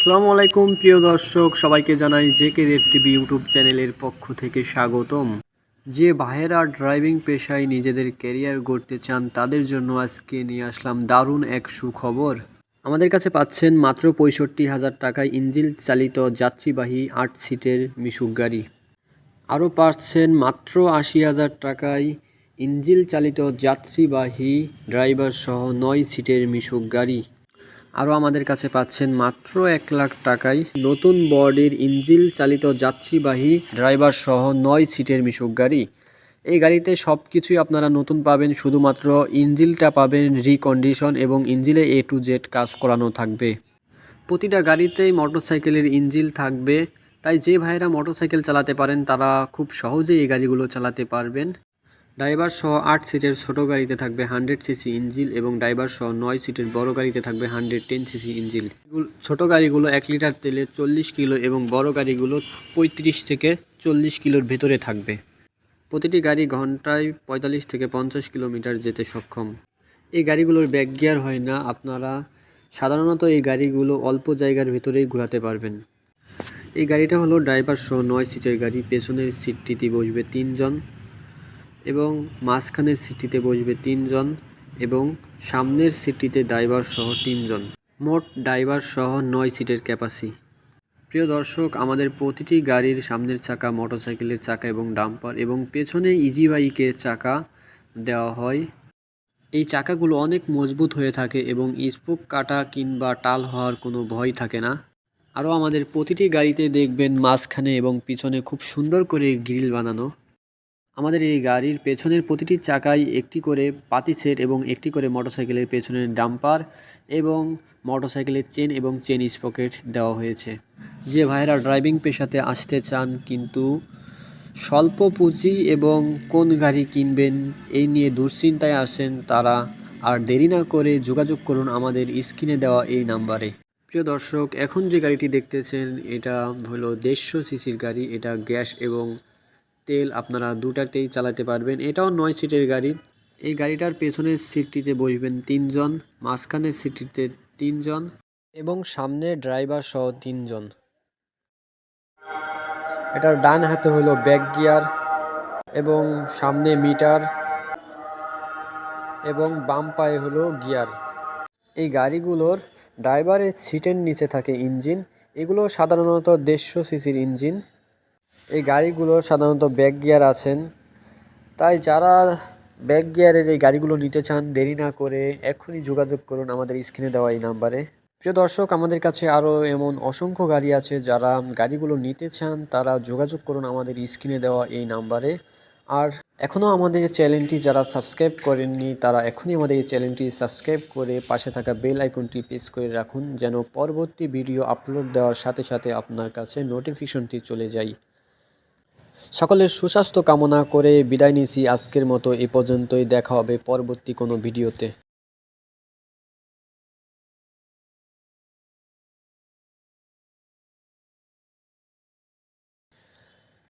আসসালামু আলাইকুম, প্রিয় দর্শক, সবাইকে জানাই J K red TV YouTube চ্যানেলের পক্ষ থেকে স্বাগতম। যে ভাইয়েরা ড্রাইভিং পেশায় নিজেদের ক্যারিয়ার গড়তে চান, তাদের জন্য আজকে নিয়ে আসলাম দারুণ এক সুখবর। আমাদের কাছে পাচ্ছেন মাত্র পঁয়ষট্টি হাজার টাকায় ইঞ্জিল চালিত যাত্রীবাহী আট সিটের মিশুক গাড়ি। আরও পাচ্ছেন মাত্র আশি হাজার টাকায় ইঞ্জিল চালিত যাত্রীবাহী ড্রাইভার সহ নয় সিটের মিশুক গাড়ি। আরও আমাদের কাছে পাচ্ছেন মাত্র এক লাখ টাকায় নতুন বডির ইঞ্জিল চালিত যাত্রীবাহী ড্রাইভার সহ নয় সিটের মিশুক গাড়ি। এই গাড়িতে সব কিছুই আপনারা নতুন পাবেন, শুধুমাত্র ইঞ্জিলটা পাবেন রিকন্ডিশন এবং ইঞ্জিলে এ টু জেড কাজ করানো থাকবে। প্রতিটা গাড়িতেই মোটরসাইকেলের ইঞ্জিল থাকবে, তাই যে ভাইয়েরা মোটরসাইকেল চালাতে পারেন, তারা খুব সহজেই এই গাড়িগুলো চালাতে পারবেন। ড্রাইভার সহ আট সিটের ছোট গাড়িতে থাকবে হান্ড্রেড সিসি ইঞ্জিল এবং ড্রাইভার সহ নয় সিটের বড় গাড়িতে থাকবে হান্ড্রেড টেন সিসি ইঞ্জিল। ছোট গাড়িগুলো এক লিটার তেলে চল্লিশ কিলো এবং বড় গাড়িগুলো পঁয়ত্রিশ থেকে চল্লিশ কিলোর ভেতরে থাকবে। প্রতিটি গাড়ি ঘন্টায় পঁয়তাল্লিশ থেকে পঞ্চাশ কিলোমিটার যেতে সক্ষম। এই গাড়িগুলোর ব্যাক গিয়ার হয় না, আপনারা সাধারণত এই গাড়িগুলো অল্প জায়গার ভেতরেই ঘোরাতে পারবেন। এই গাড়িটা হলো ড্রাইভার সহ নয় সিটের গাড়ি, পেছনের সিটটিতে বসবে তিনজন। এবং মাঝখানের সিটটিতে বসবে তিনজন এবং সামনের সিটটিতে ড্রাইভার সহ তিনজন। মোট ড্রাইভার সহ নয় সিটের ক্যাপাসি। প্রিয় দর্শক, আমাদের প্রতিটি গাড়ির সামনের চাকা, মোটরসাইকেলের চাকা এবং ডাম্পার এবং পেছনে ইজি বাইকের চাকা দেওয়া হয়। এই চাকাগুলো অনেক মজবুত হয়ে থাকে এবং স্পোক কাটা কিংবা টাল হওয়ার কোনো ভয় থাকে না। আরও আমাদের প্রতিটি গাড়িতে দেখবেন মাঝখানে এবং পিছনে খুব সুন্দর করে গ্রিল বানানো। আমাদের এই গাড়ির পেছনের প্রতিটি চাকায় একটি করে পাতি সেট এবং একটি করে মোটরসাইকেলের পেছনের ডাম্পার এবং মোটরসাইকেলের চেন এবং চেন স্পকেট দেওয়া হয়েছে। যে ভাইয়েরা ড্রাইভিং পেশাতে আসতে চান কিন্তু স্বল্প পুঁজি এবং কোন গাড়ি কিনবেন এই নিয়ে দুশ্চিন্তায় আসেন তারা, আর দেরি না করে যোগাযোগ করুন আমাদের স্ক্রিনে দেওয়া এই নাম্বারে। প্রিয় দর্শক, এখন যে গাড়িটি দেখতেছেন, এটা হলো দেড়শো সিসির গাড়ি, এটা গ্যাস এবং তেল আপনারা দুটাতেই চালাতে পারবেন। এটাও নয় সিটের গাড়ি। এই গাড়িটার পেছনের সিটটিতে বসবেন তিনজন, মাঝখানের সিটটিতে তিনজন এবং সামনে ড্রাইভার সহ তিনজন। এটার ডান হাতে হলো ব্যাক গিয়ার এবং সামনে মিটার এবং বাম পায়ে হলো গিয়ার এই গাড়িগুলোর ড্রাইভারের সিটের নিচে থাকে ইঞ্জিন এগুলো সাধারণত দেড়শো সিসির ইঞ্জিন এই গাড়িগুলোর সাধারণত ব্যাক গিয়ার আছেন। তাই যারা ব্যাক গিয়ারের এই গাড়িগুলো নিতে চান, দেরি না করে এখনই যোগাযোগ করুন আমাদের স্ক্রিনে দেওয়া এই নাম্বারে। প্রিয় দর্শক, আমাদের কাছে আরও এমন অসংখ্য গাড়ি আছে যারা গাড়িগুলো নিতে চান, তারা যোগাযোগ করুন আমাদের স্ক্রিনে দেওয়া এই নাম্বারে। আর এখনও আমাদের চ্যানেলটি যারা সাবস্ক্রাইব করেননি, তারা এখনই আমাদের এই চ্যানেলটি সাবস্ক্রাইব করে পাশে থাকা বেল আইকনটি প্রেস করে রাখুন, যেন পরবর্তী ভিডিও আপলোড দেওয়ার সাথে সাথে আপনার কাছে নোটিফিকেশনটি চলে যায়। সকলের সুস্বাস্থ্য কামনা করে বিদায় নিছি আজকের মতো এ পর্যন্তই। দেখা হবে পরবর্তী কোনো ভিডিওতে।